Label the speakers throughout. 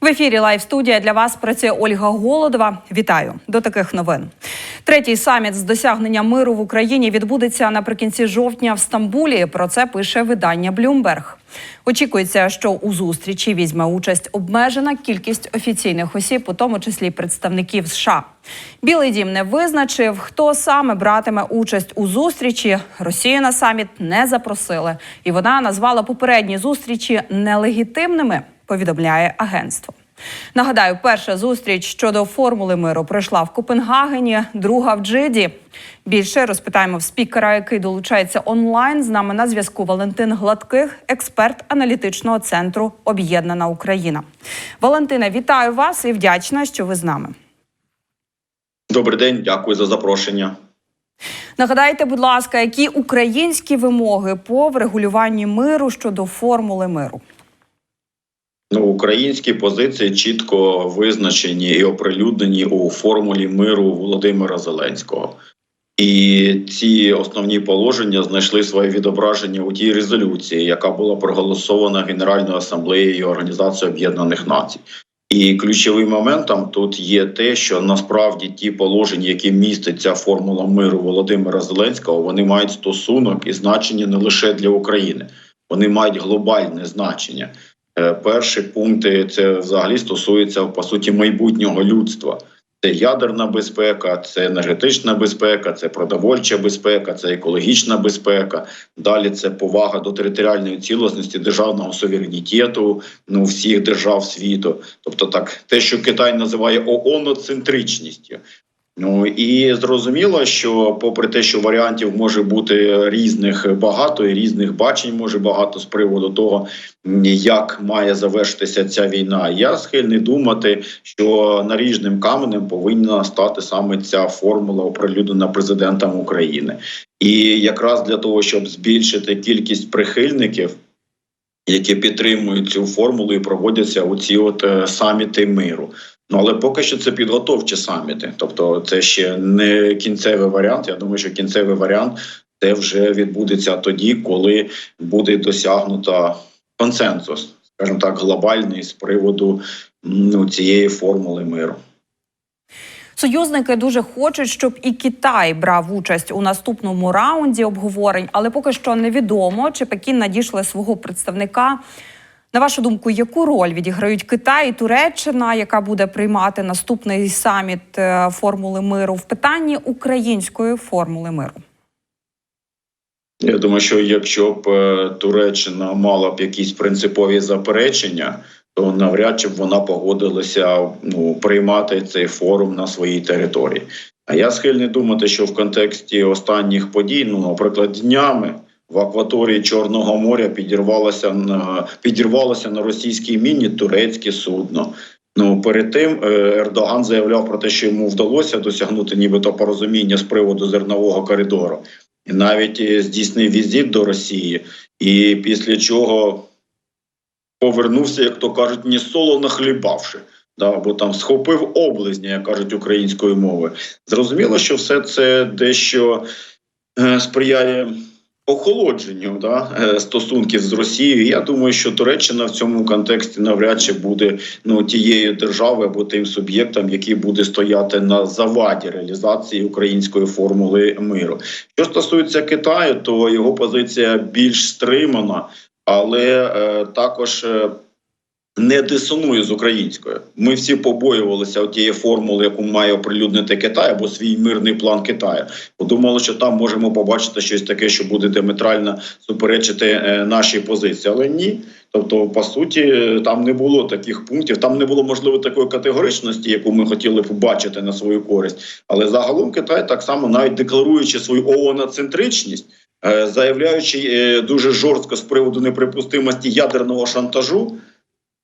Speaker 1: В ефірі Лайв студія для вас працює Ольга Голодова. Вітаю до таких новин. Третій саміт з досягнення миру в Україні відбудеться наприкінці жовтня в Стамбулі. Про це пише видання Bloomberg. Очікується, що у зустрічі візьме участь обмежена кількість офіційних осіб, у тому числі представників США. Білий дім не визначив, хто саме братиме участь у зустрічі. Росію на саміт не запросили, і вона назвала попередні зустрічі нелегітимними. Повідомляє агентство. Нагадаю, перша зустріч щодо формули миру пройшла в Копенгагені, друга в Джиді. Більше розпитаємо в спікера, який долучається онлайн. З нами на зв'язку Валентин Гладких, експерт аналітичного центру Об'єднана Україна. Валентина, вітаю вас і вдячна, що ви з нами.
Speaker 2: Добрий день, дякую за запрошення.
Speaker 1: Нагадайте, будь ласка, які українські вимоги по врегулюванні миру щодо формули миру?
Speaker 2: Ну, українські позиції чітко визначені і оприлюднені у формулі миру Володимира Зеленського. І ці основні положення знайшли своє відображення у тій резолюції, яка була проголосована Генеральною асамблеєю Організації Об'єднаних Націй. І ключовим моментом тут є те, що насправді ті положення, які містить ця формула миру Володимира Зеленського, вони мають стосунок і значення не лише для України, вони мають глобальне значення. Е, Перші пункти це взагалі стосується по суті майбутнього людства. Це ядерна безпека, це енергетична безпека, це продовольча безпека, це екологічна безпека. Далі це повага до територіальної цілісності державного суверенітету ну всіх держав світу. Тобто, так те, що Китай називає ооноцентричністю. Ну і зрозуміло, що попри те, що варіантів може бути різних багато і різних бачень може багато з приводу того, як має завершитися ця війна. Я схильний думати, що наріжним каменем повинна стати саме ця формула оприлюднена президентом України, і якраз для того, щоб збільшити кількість прихильників. Які підтримують цю формулу і проводяться у ці от е, саміти миру. Ну але поки що це підготовчі саміти, тобто це ще не кінцевий варіант. Я думаю, що кінцевий варіант це вже відбудеться тоді, коли буде досягнуто консенсус, скажімо так, глобальний з приводу ну, цієї формули миру.
Speaker 1: Союзники дуже хочуть, щоб і Китай брав участь у наступному раунді обговорень, але поки що невідомо, чи Пекін надійшли свого представника. На вашу думку, яку роль відіграють Китай і Туреччина, яка буде приймати наступний саміт е, формули миру в питанні української формули миру?
Speaker 2: Я думаю, що якщо б е, Туреччина мала б якісь принципові заперечення, то навряд чи б вона погодилася ну приймати цей форум на своїй території. А я схильний думати, що в контексті останніх подій, ну наприклад, днями в акваторії Чорного моря підірвалося на підірвалося на російській міні турецьке судно. Ну перед тим е, Ердоган заявляв про те, що йому вдалося досягнути нібито порозуміння з приводу зернового коридору, і навіть е, здійснив візит до Росії, і після чого повернувся, як то кажуть, ні соло нахлібавши. Да, або там схопив облизня, як кажуть українською мовою. Зрозуміло, що все це дещо е, сприяє охолодженню да, е, стосунків з Росією. Я думаю, що Туреччина в цьому контексті навряд чи буде ну тією державою або тим суб'єктом, який буде стояти на заваді реалізації української формули миру. Що стосується Китаю, то його позиція більш стримана, але е, також. Не дисонує з українською. Ми всі побоювалися тієї формули, яку має оприлюднити Китай або свій мирний план Китаю. Подумали, що там можемо побачити щось таке, що буде диаметрально суперечити е, нашій позиції, але ні. Тобто, по суті, там не було таких пунктів, там не було можливо такої категоричності, яку ми хотіли б бачити на свою користь. Але загалом Китай так само, навіть декларуючи свою ооноцентричність, е, заявляючи е, дуже жорстко з приводу неприпустимості ядерного шантажу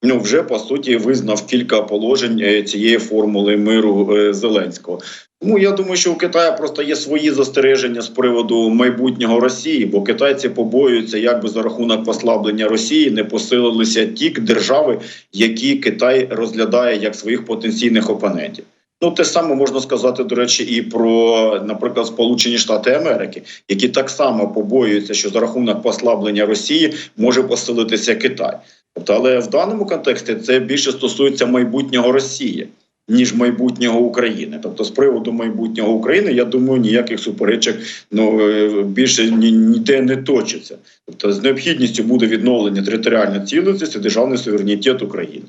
Speaker 2: ну вже по суті визнав кілька положень е, цієї формули миру е, Зеленського. Тому я думаю, що у Китаю просто є свої застереження з приводу майбутнього Росії, бо китайці побоюються, як би за рахунок послаблення Росії не посилилися ті держави, які Китай розглядає як своїх потенційних опонентів. Ну, те саме можна сказати, до речі, і про, наприклад, Сполучені Штати Америки, які так само побоюються, що за рахунок послаблення Росії може посилитися Китай. Тобто, але в даному контексті це більше стосується майбутнього Росії. Ніж майбутнього України, тобто з приводу майбутнього України, я думаю, ніяких суперечок ну е, більше ні, ніде не точиться. Тобто, з необхідністю буде відновлення територіальної цілісності, державний суверенітет України.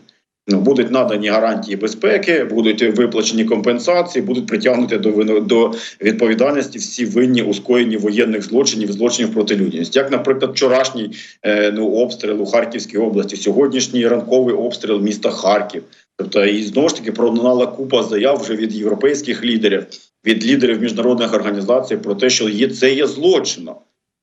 Speaker 2: Будуть надані гарантії безпеки, будуть виплачені компенсації, будуть притягнути до до відповідальності всі винні у скоєнні воєнних злочинів, злочинів проти людяності. Як, наприклад, вчорашній е, ну обстріл у Харківській області, сьогоднішній ранковий обстріл міста Харків. Тобто, і знову ж таки пролунала купа заяв вже від європейських лідерів, від лідерів міжнародних організацій про те, що є це є злочином.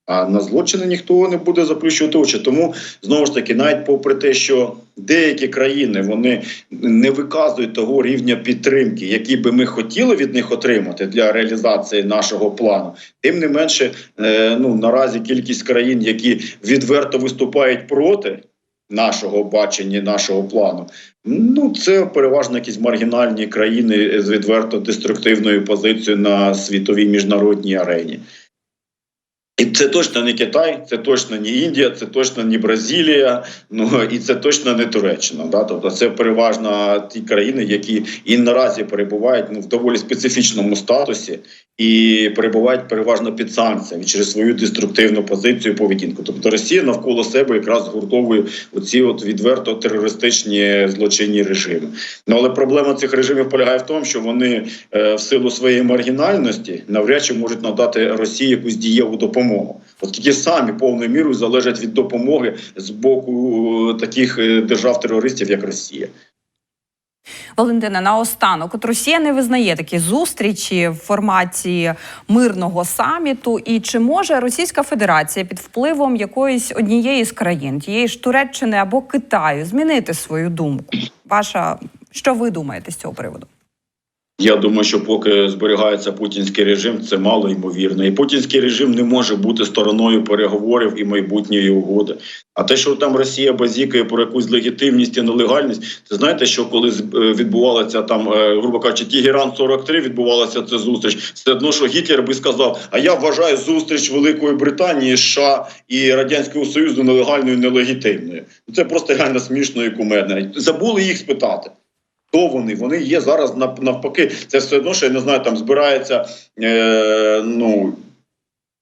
Speaker 2: А на злочини ніхто не буде заплющувати очі. Тому знову ж таки, навіть попри те, що деякі країни вони не виказують того рівня підтримки, який би ми хотіли від них отримати для реалізації нашого плану, тим не менше, е, ну наразі кількість країн, які відверто виступають проти нашого бачення, нашого плану, ну це переважно якісь маргінальні країни з відверто деструктивною позицією на світовій міжнародній арені. І це точно не Китай, це точно не Індія, це точно не Бразилія, ну і це точно не Туреччина. Да? Тобто це переважно ті країни, які і наразі перебувають ну, в доволі специфічному статусі і перебувають переважно під санкціями через свою деструктивну позицію поведінку. Тобто Росія навколо себе якраз згуртовує оці от відверто терористичні злочинні режими. Ну але проблема цих режимів полягає в тому, що вони е, в силу своєї маргінальності навряд чи можуть надати Росії якусь дієву допомогу, оскільки самі повною мірою залежать від допомоги з боку е, таких е, держав-терористів, як Росія.
Speaker 1: Валентина, наостанок, от Росія не визнає такі зустрічі в форматі мирного саміту. І чи може Російська Федерація під впливом якоїсь однієї з країн, тієї ж Туреччини або Китаю, змінити свою думку? Ваша що ви думаєте з цього приводу?
Speaker 2: Я думаю, що поки зберігається путінський режим, це мало ймовірно. І путінський режим не може бути стороною переговорів і майбутньої угоди. А те, що там Росія базікає про якусь легітимність і нелегальність, це знаєте, що коли е, відбувалася там, е, грубо кажучи, Тігеран 43 відбувалася ця зустріч. Все одно, що Гітлер би сказав: а я вважаю зустріч Великої Британії, США і Радянського Союзу нелегальною і нелегітимною. Це просто реально смішно і кумедно. Забули їх спитати. Хто вони? Вони є зараз навпаки. Це все одно, що я не знаю, там збирається е, ну.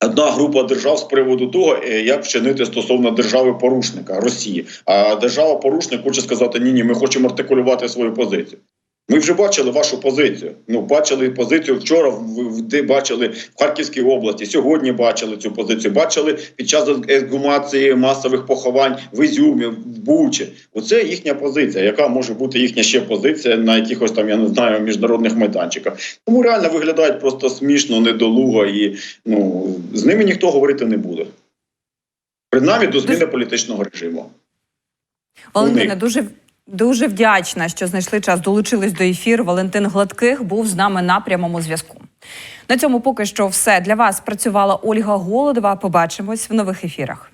Speaker 2: Одна група держав з приводу того, е, як вчинити стосовно держави порушника Росії. А держава порушник хоче сказати: ні, ні, ми хочемо артикулювати свою позицію. Ми вже бачили вашу позицію. Ну, бачили позицію вчора, де бачили в Харківській області. Сьогодні бачили цю позицію. Бачили під час ексгумації масових поховань в Ізюмі, в Бучі. Оце їхня позиція. Яка може бути їхня ще позиція на якихось там, я не знаю, міжнародних майданчиках. Тому реально виглядають просто смішно, недолуго, і ну з ними ніхто говорити не буде. Принаймні до зміни політичного режиму.
Speaker 1: Валентина, дуже дуже вдячна, що знайшли час, долучились до ефіру. Валентин Гладких був з нами на прямому зв'язку. На цьому поки що все для вас працювала Ольга Голодова. Побачимось в нових ефірах.